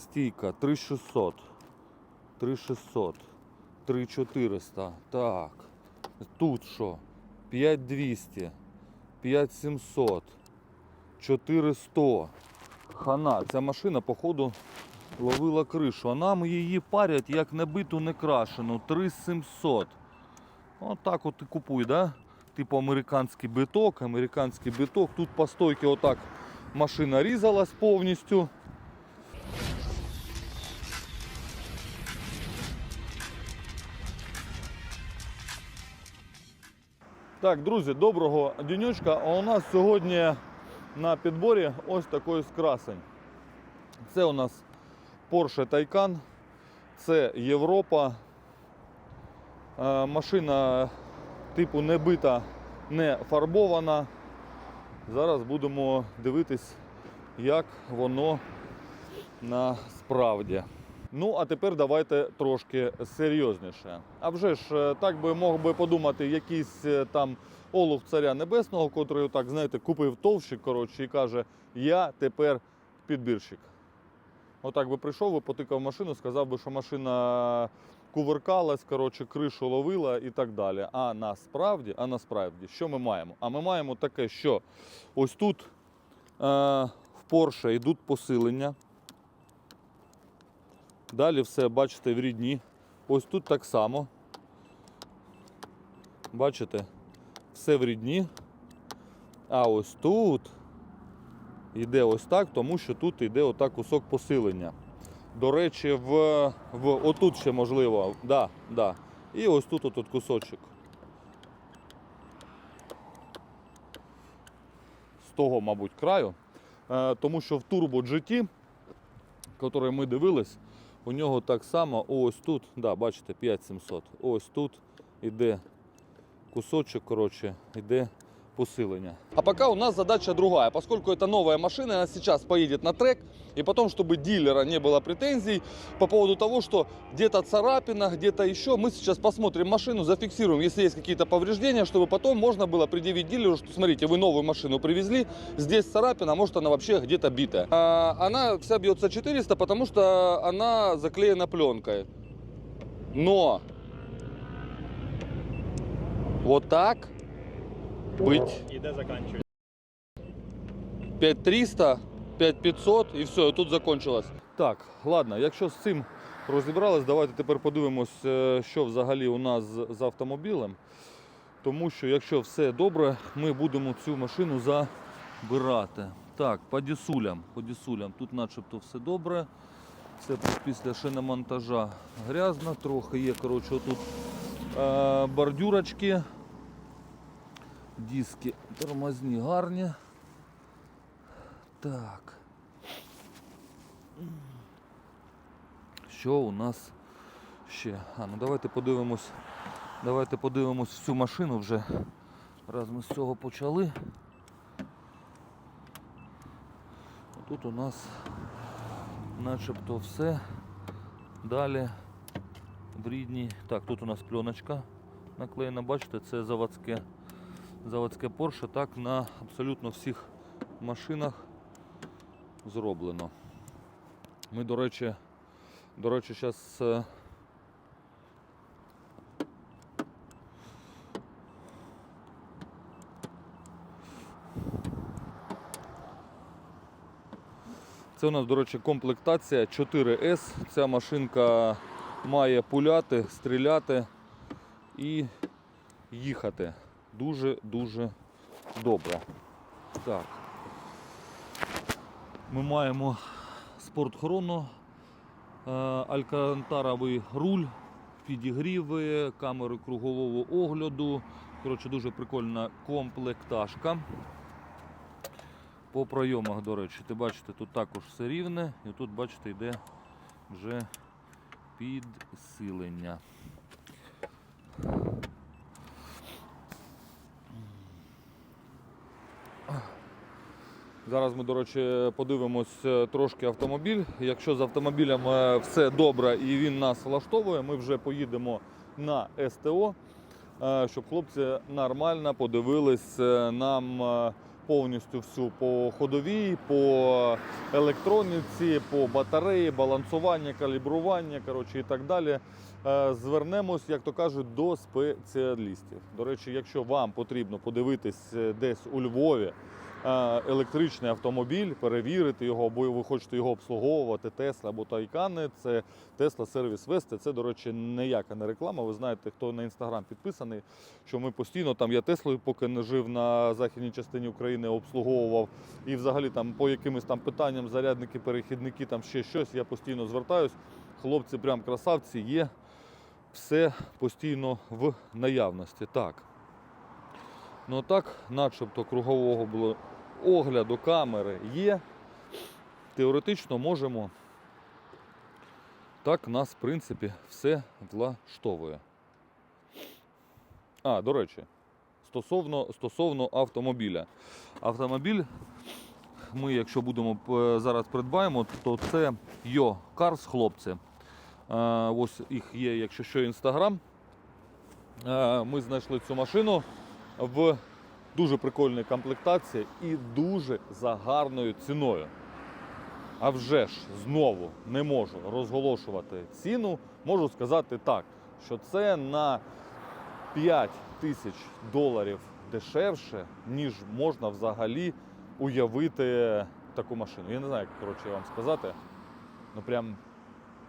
Стійка 3600. 3600. 3400. Так. Тут що? 5200. 5700. 400. Хана. Ця машина, походу, ловила кришу. А нам її парять як небиту не крашену. 3700. Отак от і купуй, да? Типу американський биток, американський биток. Тут по стойці отак машина різалась повністю. Так, друзі, доброго дінючка. А у нас сьогодні на підборі ось такий красень. Це у нас Porsche Taycan, це Європа. Е, Машина типу не бита, не фарбована. Зараз будемо дивитись, як воно насправді. Ну, а тепер давайте трошки серйозніше. А вже ж, е, так би мог би подумати, якийсь е, там олух царя небесного, котрий так, знаєте, купив товщик, коротше, і каже, я тепер підбірщик. Отак би прийшов, би потикав машину, сказав би, що машина кувыркалась, коротше, кришу ловила і так далі. А насправді, а насправді, що ми маємо? А ми маємо таке, що ось тут е, в Porsche йдуть посилення. Далі все, бачите, в рідні. Ось тут так само. Бачите, все в рідні. А ось тут йде ось так, тому що тут йде отак кусок посилення. До речі, в, в отут ще можливо. Да, да. І ось тут отут кусочок. З того, мабуть, краю. Е, тому що в Turbo GT, який ми дивились, у нього так само ось тут, да, бачите, 5700. Ось тут іде кусочок, коротше, іде посилення. А пока у нас задача другая. Поскольку это новая машина, она сейчас поедет на трек. И потом, чтобы дилера не было претензий по поводу того, что где-то царапина, где-то еще, мы сейчас посмотрим машину, зафиксируем, если есть какие-то повреждения, чтобы потом можно было предъявить дилеру, что смотрите, вы новую машину привезли, здесь царапина, может она вообще где-то битая. А, она вся бьется 400, потому что она заклеена пленкой. Но вот так быть І де заканчується? 5300, 5500 і все, і тут закончилось. Так, ладно, якщо з цим розібрались, давайте тепер подивимось, е, що взагалі у нас з з автомобілем. Тому що якщо все добре, ми будемо цю машину забирати. Так, по дісулям. По дісулям. Тут начебто все добре. Це після шиномонтажа грязно, трохи є. Коротше, тут е, бордюрочки. Диски тормозні гарні. Так. Що у нас ще? А, ну давайте подивимось. Давайте подивимось всю машину вже. Раз ми з цього почали. Тут у нас начебто все. Далі в рідній. Так, тут у нас пленочка наклеєна, бачите, це заводське заводське Porsche. Так на абсолютно всіх машинах зроблено. Ми, до речі, до речі, зараз Це у нас, до речі, комплектація 4S. Ця машинка має пуляти, стріляти і їхати дуже-дуже добре. Так. Ми маємо спортхроно, е, алькантаровий руль, підігріви, камери кругового огляду. Коротше, дуже прикольна комплектажка. По пройомах, до речі, ти бачите, тут також все рівне, і тут, бачите, йде вже підсилення. Зараз ми, до речі, подивимось е, трошки автомобіль. Якщо з автомобілем е, все добре і він нас влаштовує, ми вже поїдемо на СТО, е, щоб хлопці нормально подивились нам повністю всю по ходовій, по електроніці, по батареї, балансування, калібрування коротше, і так далі. Звернемось, як то кажуть, до спеціалістів. До речі, якщо вам потрібно подивитись десь у Львові електричний автомобіль, перевірити його, або ви хочете його обслуговувати, Тесла або Тайкани, це Тесла Сервіс Вести. Це, до речі, ніяка не реклама. Ви знаєте, хто на інстаграм підписаний, що ми постійно там я Теслою, поки не жив на західній частині України, обслуговував. І взагалі там по якимось там питанням, зарядники, перехідники, там ще щось, я постійно звертаюсь. Хлопці, прям красавці, є все постійно в наявності. Так. Ну так, начебто кругового було огляду камери є. Теоретично можемо. Так нас, в принципі, все влаштовує. А, до речі, стосовно, стосовно автомобіля. Автомобіль ми, якщо будемо е, зараз придбаємо, то це Йо Карс, хлопці. Е, Ось їх є, якщо що, інстаграм. Е, Ми знайшли цю машину в дуже прикольній комплектації і дуже за гарною ціною. А вже ж знову не можу розголошувати ціну. Можу сказати так, що це на 5 тисяч доларів дешевше, ніж можна взагалі уявити таку машину. Я не знаю, як коротше вам сказати. Ну прям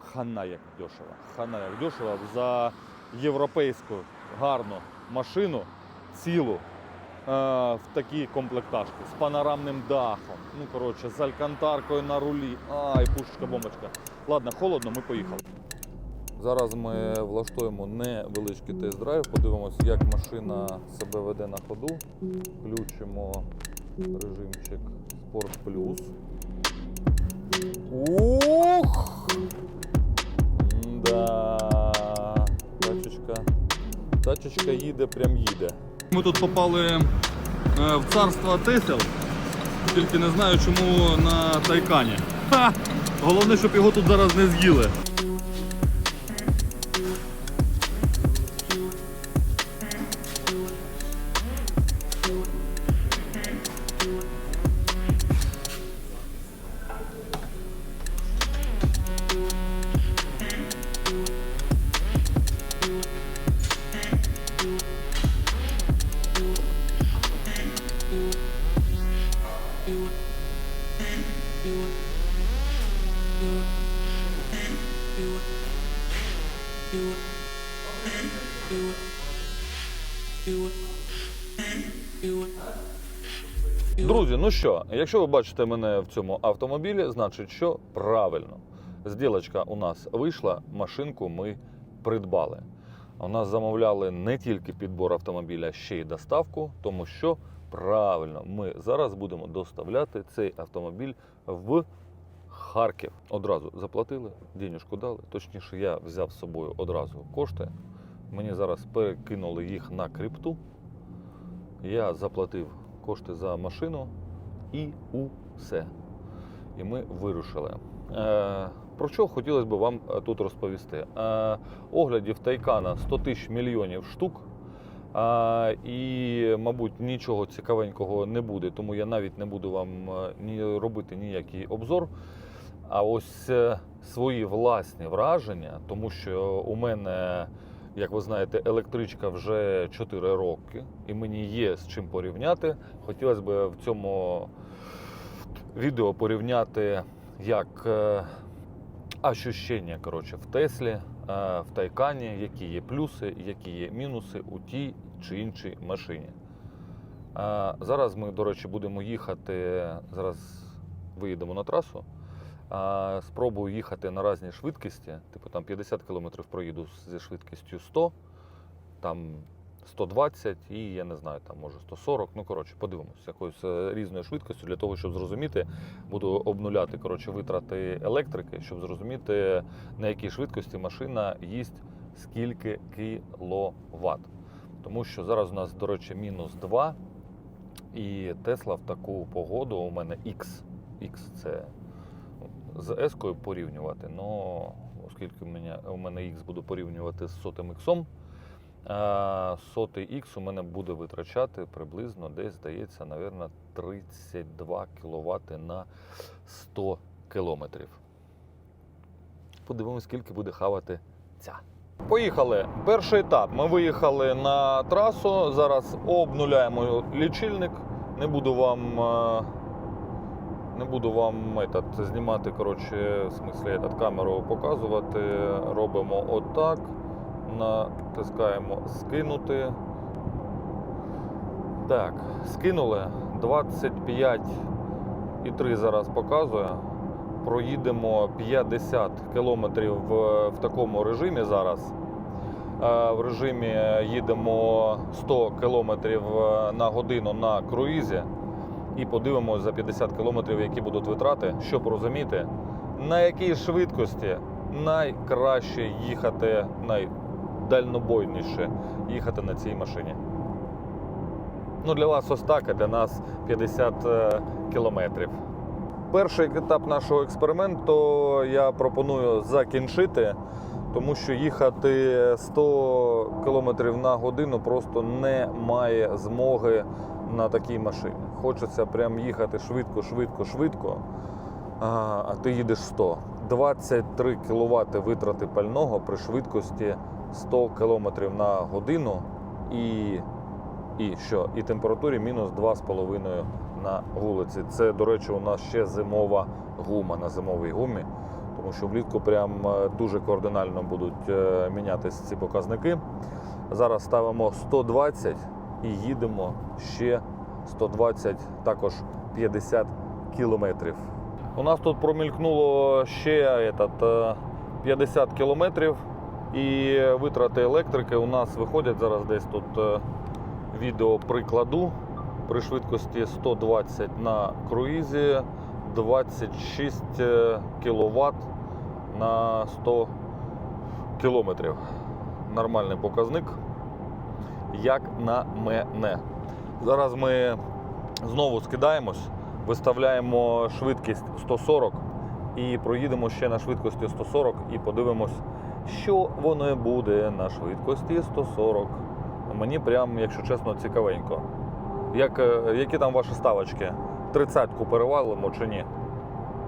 хана як дешево. Хана як дешево за європейську гарну машину цілу. е, В такій комплектажці з панорамним дахом. Ну, коротше, з алькантаркою на рулі. Ай, пушечка, бомбочка. Ладно, холодно, ми поїхали. Зараз ми влаштуємо невеличкий тест-драйв, подивимося, як машина себе веде на ходу. Включимо режимчик Sport Plus. Ух! Да. Тачечка. Тачечка їде, прям їде. Ми тут попали е, в царство Тесел, тільки не знаю, чому на Тайкані. Ха! Головне, щоб його тут зараз не з'їли. Що, якщо ви бачите мене в цьому автомобілі, значить, що правильно. Зділочка у нас вийшла, машинку ми придбали. У нас замовляли не тільки підбор автомобіля, ще й доставку, тому що правильно, ми зараз будемо доставляти цей автомобіль в Харків. Одразу заплатили, денежку дали. Точніше, я взяв з собою одразу кошти. Мені зараз перекинули їх на крипту. Я заплатив кошти за машину і усе. І ми вирушили. Е, про що хотілося б вам е, тут розповісти? Е, оглядів Тайкана 100 тисяч мільйонів штук. А, і, мабуть, нічого цікавенького не буде, тому я навіть не буду вам ні робити ніякий обзор. А ось свої власні враження, тому що у мене, як ви знаєте, електричка вже 4 роки, і мені є з чим порівняти. Хотілося б в цьому відео порівняти як е, ощущення коротше, в Теслі, е, в Тайкані, які є плюси, які є мінуси у тій чи іншій машині. Е, Зараз ми, до речі, будемо їхати. Зараз виїдемо на трасу. А, спробую їхати на різні швидкості, типу там 50 км проїду зі швидкістю 100, там 120 і я не знаю, там може 140. Ну коротше, подивимося, якоюсь е, різною швидкістю для того, щоб зрозуміти, буду обнуляти коротше, витрати електрики, щоб зрозуміти, на якій швидкості машина їсть скільки кіловат. Тому що зараз у нас, до речі, мінус 2, і Тесла в таку погоду у мене X. X це з S-кою порівнювати, але оскільки у мене, X буду порівнювати з сотим X, сотий Х у мене буде витрачати приблизно десь, здається, навірно, 32 кВт на 100 км. Подивимось, скільки буде хавати ця. Поїхали. Перший етап. Ми виїхали на трасу. Зараз обнуляємо лічильник. Не буду вам. Е, Не буду вам этот, знімати, коротше, в смислі, этот, камеру показувати. Робимо отак. Натискаємо скинути. Так, скинули 25,3 зараз показує. Проїдемо 50 кілометрів в, в такому режимі зараз. Е, В режимі їдемо 100 кілометрів на годину на круїзі і подивимося за 50 кілометрів, які будуть витрати, щоб розуміти, на якій швидкості найкраще їхати, найдальнобойніше їхати на цій машині. Ну, для вас ось так, а для нас 50 е, кілометрів. Перший етап нашого експерименту я пропоную закінчити, тому що їхати 100 км на годину просто немає змоги на такій машині. Хочеться прям їхати швидко, швидко, швидко, а ти їдеш 100. 23 кВт витрати пального при швидкості 100 км на годину і, і що? І температурі мінус 2,5 на вулиці. Це, до речі, у нас ще зимова гума на зимовій гумі, тому що влітку прям е, дуже кардинально будуть е, мінятися ці показники. Зараз ставимо 120 і їдемо ще 120, також 50 кілометрів. У нас тут промількнуло ще этот, е, 50 кілометрів і витрати електрики у нас виходять зараз десь тут е, відео прикладу при швидкості 120 на круїзі 26 кВт на 100 кілометрів. Нормальний показник, як на мене. Зараз ми знову скидаємось, виставляємо швидкість 140 і проїдемо ще на швидкості 140 і подивимось, що воно буде на швидкості 140. Мені прям, якщо чесно, цікавенько. Як, е, які там ваші ставочки? Тридцятку перевалимо чи ні?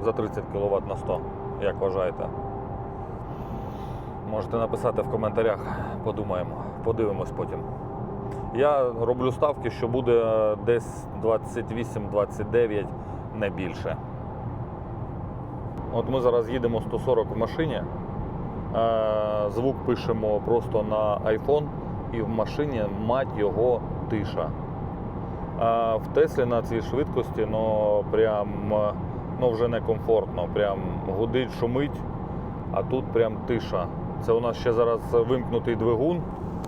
За 30 кВт на 100, як вважаєте? Можете написати в коментарях, подумаємо, подивимось потім. Я роблю ставки, що буде десь 28-29, не більше. От ми зараз їдемо 140 в машині. Е, Звук пишемо просто на iPhone, і в машині мать його тиша. А в Теслі на цій швидкості ну, прям е, ну, вже некомфортно. Прям гудить, шумить, а тут прям тиша. Це у нас ще зараз вимкнутий двигун.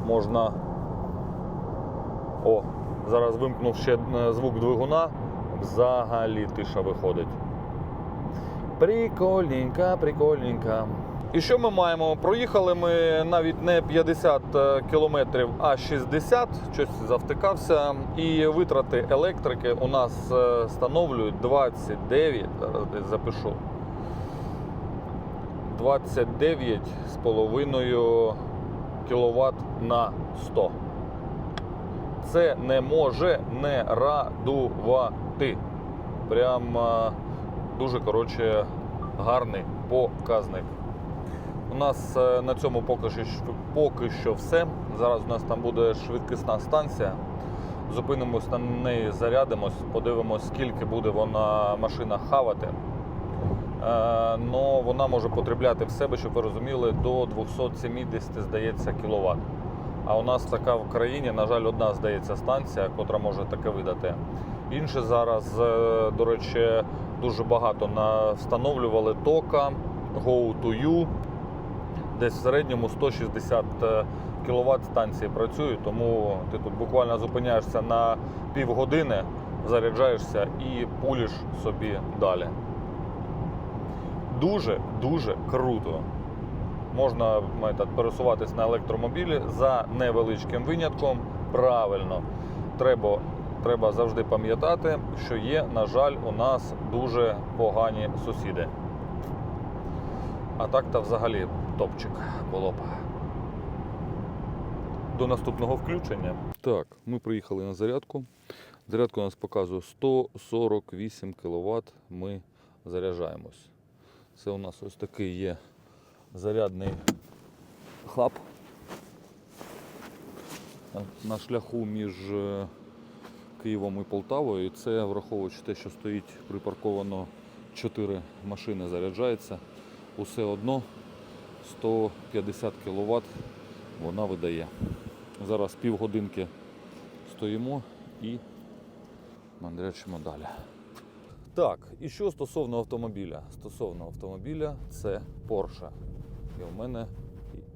Можна. О, зараз вимкнув ще е, звук двигуна. Взагалі тиша виходить. Прикольненька, прикольненька. І що ми маємо? Проїхали ми навіть не 50 кілометрів, а 60, щось завтикався. І витрати електрики у нас е, становлюють 29, зараз десь запишу. 29,5 кВт на 100. Це не може не радувати. Прям е, дуже коротше гарний показник. У нас е, на цьому поки що, поки що все. Зараз у нас там буде швидкісна станція. Зупинимось на неї, зарядимось, подивимось, скільки буде вона машина хавати. Е, но вона може потребляти в себе, щоб ви розуміли, до 270, здається, кВт. А у нас така в країні, на жаль, одна здається станція, котра може таке видати. Інші зараз, е, до речі, дуже багато встановлювали тока, Go to You. Десь в середньому 160 кВт станції працюють, тому ти тут буквально зупиняєшся на півгодини, заряджаєшся і пуліш собі далі. Дуже-дуже круто. Можна пересуватись на електромобілі за невеличким винятком. Правильно, треба, треба завжди пам'ятати, що є, на жаль, у нас дуже погані сусіди. А так то взагалі топчик було б. до наступного включення. Так, ми приїхали на зарядку. Зарядка у нас показує 148 кВт. Ми заряджаємось. Це у нас ось такий є зарядний хаб на- шляху між е, Києвом і Полтавою. І це враховуючи те, що стоїть припарковано 4 машини, заряджається. Усе одно 150 кВт вона видає. Зараз півгодинки стоїмо і мандрячимо далі. Так, і що стосовно автомобіля? Стосовно автомобіля, це Porsche. І в мене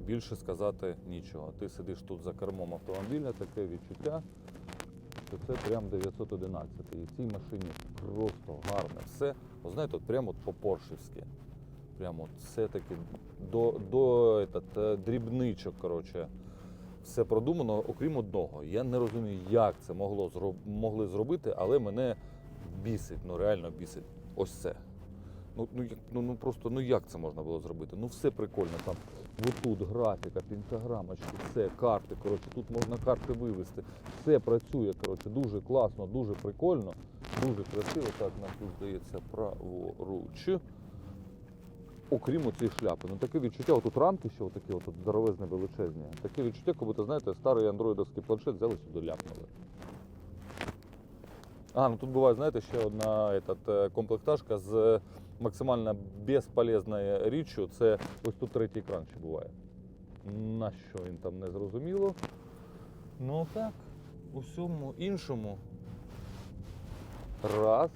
більше сказати нічого. Ти сидиш тут за кермом автомобіля, таке відчуття, що це прям 911. І в цій машині просто гарне все. О, знаєте, от прямо от по-поршівськи. Прямо от все таки до, до этот, е, дрібничок, коротше. Все продумано, окрім одного. Я не розумію, як це могло могли зробити, але мене бісить, ну реально бісить. Ось це. Ну, ну, ну, ну просто ну як це можна було зробити? Ну все прикольно. Там отут графіка, пентаграмочки, все, карти. Коротше, тут можна карти вивести. Все працює. Коротше, дуже класно, дуже прикольно, дуже красиво. Так, нам тут здається праворуч. Окрім цієї шляпи. Ну таке відчуття, отут рамки ще отакі, отут здоровезні величезні. Таке відчуття, як будто, знаєте, старий андроїдовський планшет взяли сюди ляпнули. А, ну тут буває, знаєте, ще одна этот, е, комплектажка з максимально безполезною річчю. Це ось тут третій екран ще буває. На що він там не зрозуміло. Ну так, у всьому іншому. Раз,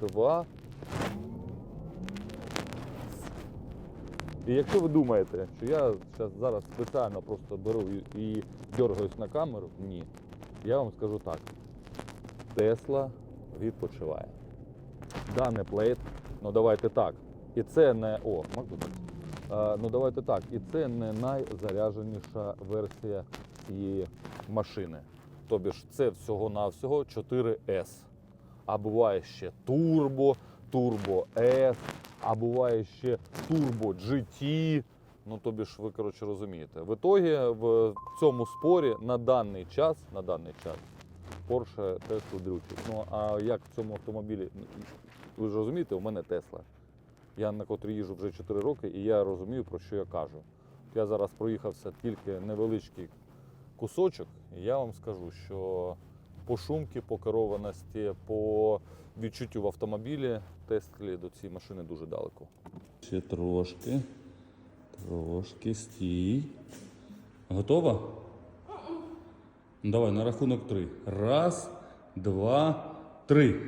два. І якщо ви думаєте, що я зараз спеціально просто беру і, дергаюсь на камеру, ні. Я вам скажу так. Тесла відпочиває. Да, не плейт, ну давайте так. І це не. О, Макдональдс. А, ну давайте так. І це не найзарядженіша версія цієї машини. Тобі ж це всього-навсього 4S. А буває ще Turbo, Turbo S, а буває ще Turbo GT. Ну, тобі ж ви коротше розумієте. В ітогі в цьому спорі на даний час, на даний час Porsche Tesla дрючить. Ну а як в цьому автомобілі? Ви ж розумієте, у мене Тесла. Я на котрій їжджу вже 4 роки, і я розумію, про що я кажу. Я зараз проїхався тільки невеличкий кусочок, і я вам скажу, що по шумки, по керованості, по відчуттю в автомобілі Теслі до цієї машини дуже далеко. Ще трошки. Трошки стій. Готова? Ну, Давай на рахунок три. Раз, два, три.